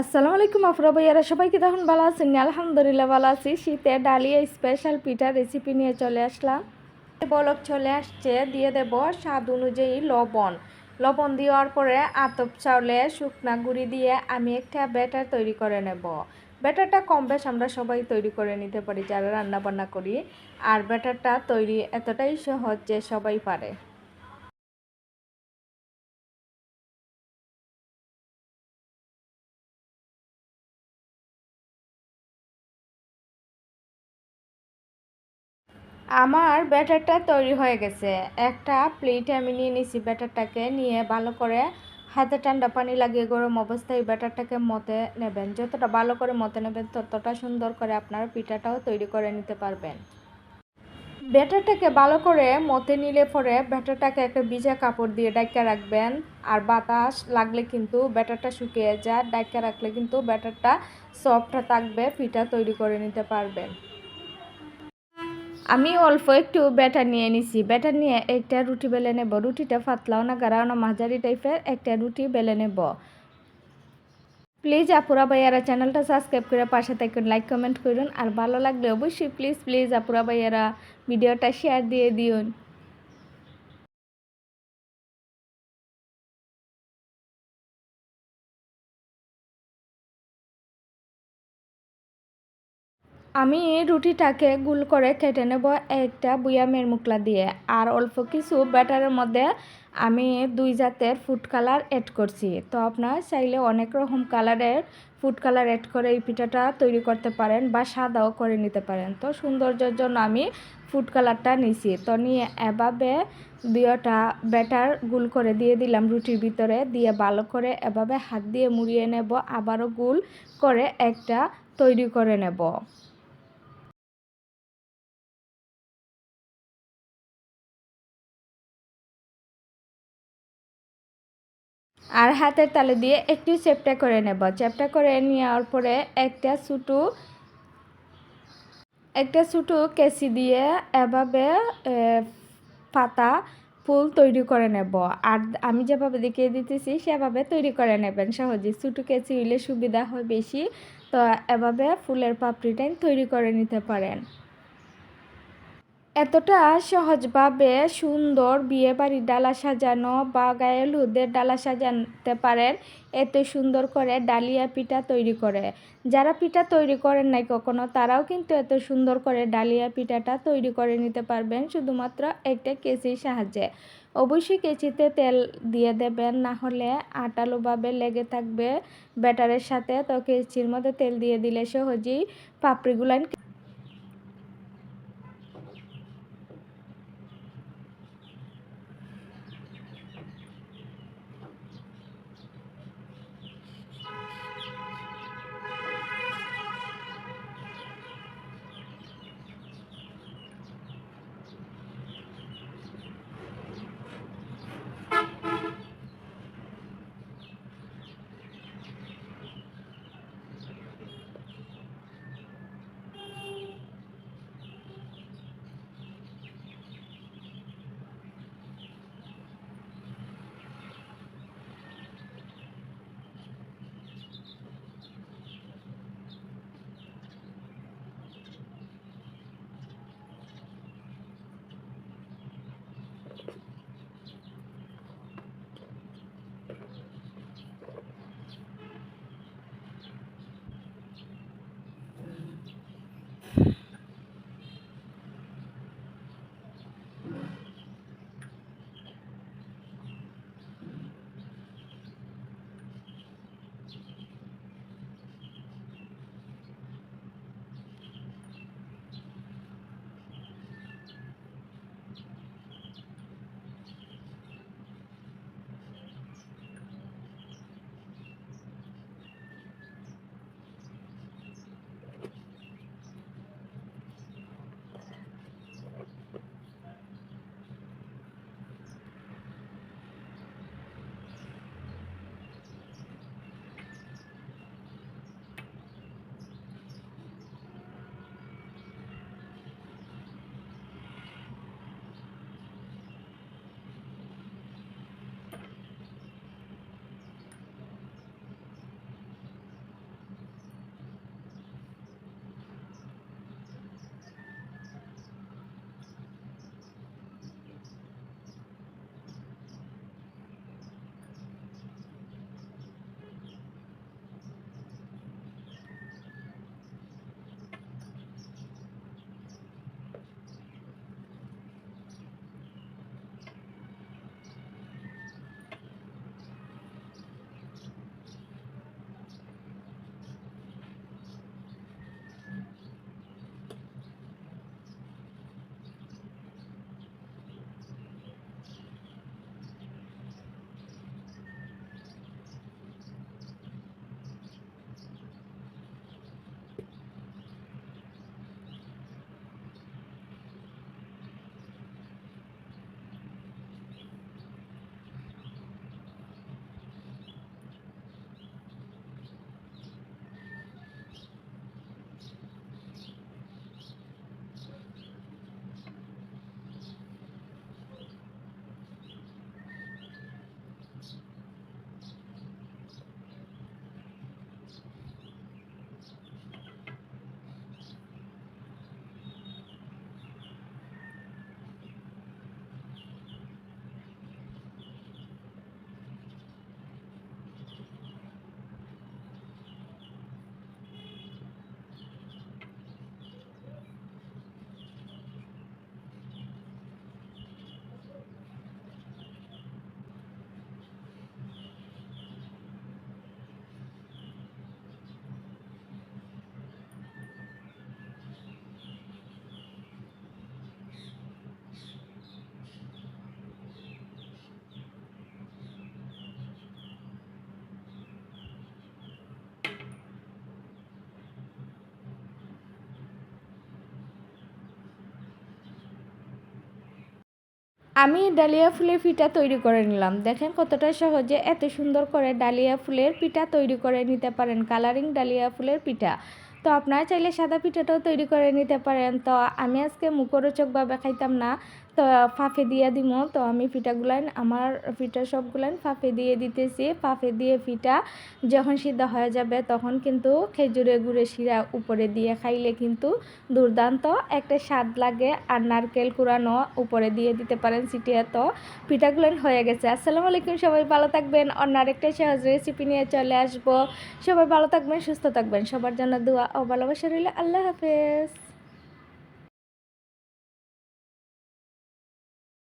আসসালামু আলাইকুম, আফরা ভাইয়ারা, সবাইকে তখন ভালো আছেন? আলহামদুলিল্লাহ ভালো আছি। শীতে ডালিয়া স্পেশাল পিঠা রেসিপি নিয়ে চলে আসলাম। বলক চলে আসছে, দিয়ে দেব স্বাদ অনুযায়ী লবণ। লবণ দেওয়ার পরে আতপ চাউলে শুকনা গুঁড়ি দিয়ে আমি একটা ব্যাটার তৈরি করে নেব। ব্যাটারটা কম বেশ আমরা সবাই তৈরি করে নিতে পারি, যারা রান্না বান্না করি। আর ব্যাটারটা তৈরি এতটাই সহজ যে সবাই পারে। আমার ব্যাটারটা তৈরি হয়ে গেছে। একটা প্লেটে আমি নিয়ে নিছি ব্যাটারটাকে, নিয়ে ভালো করে হাতে ঠান্ডা পানি লাগিয়ে গরম অবস্থায় ব্যাটারটাকে মতে নেবেন। যতটা ভালো করে মতে নেবেন, ততটা সুন্দর করে আপনার পিঠাটাও তৈরি করে নিতে পারবেন। ব্যাটারটাকে ভালো করে মতে নিলে পরে ব্যাটারটাকে একটা ভিজা কাপড় দিয়ে ডাইকা রাখবেন। আর বাতাস লাগলে কিন্তু ব্যাটারটা শুকিয়ে যায়, ডাইকা রাখলে কিন্তু ব্যাটারটা সফট থাকবে, পিঠা তৈরি করে নিতে পারবেন। আমি অল্প একটু ব্যাটার নিয়ে নিছি। ব্যাটার নিয়ে একটা রুটি বেলে নেব। রুটিটা ফাতলাও না, গাড়াও না, মাঝারি টাইপের একটা রুটি বেলে নেব। প্লিজ আপুরা ভাইয়ারা চ্যানেলটা সাবস্ক্রাইব করে পাশে থাকুন লাইক কমেন্ট করুন। আর ভালো লাগলে অবশ্যই প্লিজ প্লিজ আপুরা ভাইয়ারা ভিডিওটা শেয়ার দিয়ে দিন আমি রুটিটাকে গুল করে কেটে নেব একটা বুয়ামের মুকলা দিয়ে। আর অল্প কিছু ব্যাটারের মধ্যে আমি দুই জাতের ফুড কালার অ্যাড করছি। তো আপনার চাইলে অনেক রকম কালারের ফুড কালার অ্যাড করে এই পিঠাটা তৈরি করতে পারেন বা সাদাও করে নিতে পারেন। তো সৌন্দর্যের জন্য আমি ফুড কালারটা নিছি। তো নিয়ে এভাবে দুইটা ব্যাটার গুল করে দিয়ে দিলাম রুটির ভিতরে। দিয়ে ভালো করে এভাবে হাত দিয়ে মুড়িয়ে নেব। আবারও গুল করে একটা তৈরি করে নেব। আর হাতের তালে দিয়ে একটু চেপটা করে নেব। চেপটা করে নেওয়ার পরে একটা ছোটো একটা ছোটো কেসি দিয়ে এভাবে পাতা, ফুল তৈরি করে নেব। আর আমি যেভাবে দেখিয়ে দিতেছি, সেভাবে তৈরি করে নেবেন সহজে। ছোটো কেসি হইলে সুবিধা হয় বেশি, তো এভাবে ফুলের পাপড়িটাই তৈরি করে নিতে পারেন। এতটা সহজভাবে সুন্দর বিয়ে বাড়ির ডালা সাজানো বা গায়ে হলুদের ডালা সাজাতে পারেন, এত সুন্দর করে ডালিয়া পিঠা তৈরি করে। যারা পিঠা তৈরি করেন নাই কখনো, তারাও কিন্তু এত সুন্দর করে ডালিয়া পিঠাটা তৈরি করে নিতে পারবেন শুধুমাত্র একটা কেচির সাহায্যে। অবশ্যই কেচিতে তেল দিয়ে দেবেন, না হলে আটালোভাবে লেগে থাকবে ব্যাটারের সাথে। তো কেচির মধ্যে তেল দিয়ে দিলে সহজেই পাপড়িগুলান আমি ডালিয়া ফুলের পিঠা তৈরি করে নিলাম। দেখেন কতটা সহজে এত সুন্দর করে ডালিয়া ফুলের পিঠা তৈরি করে নিতে পারেন, কালারিং ডালিয়া ফুলের পিঠা। তো আপনারা চাইলে সাদা পিঠাটাও তৈরি করে নিতে পারেন। তো আমি আজকে মুখরোচকভাবে খাইতাম না। তো ফাফে দিয়ে দিব তো আমি পিঠাগুলান আমার পিঠা সবগুলান ফাফে দিয়ে দিতেছি। ফাফে দিয়ে পিঠা যখন সিদ্ধ হয়ে যাবে তখন কিন্তু খেজুরে গুড়ে শিরা উপরে দিয়ে খাইলে কিন্তু দুর্দান্ত একটা স্বাদ লাগে। আর নারকেল কুড়ানো উপরে দিয়ে দিতে পারেন সিটিয়া। তো পিঠাগুলান হয়ে গেছে। আসসালামু আলাইকুম, সবাই ভালো থাকবেন। অন্য আরেকটা সহজ রেসিপি নিয়ে চলে আসব। সবাই ভালো থাকবেন, সুস্থ থাকবেন। সবার জন্য দোয়া ও ভালোবাসা রইলে। আল্লাহ হাফেজ।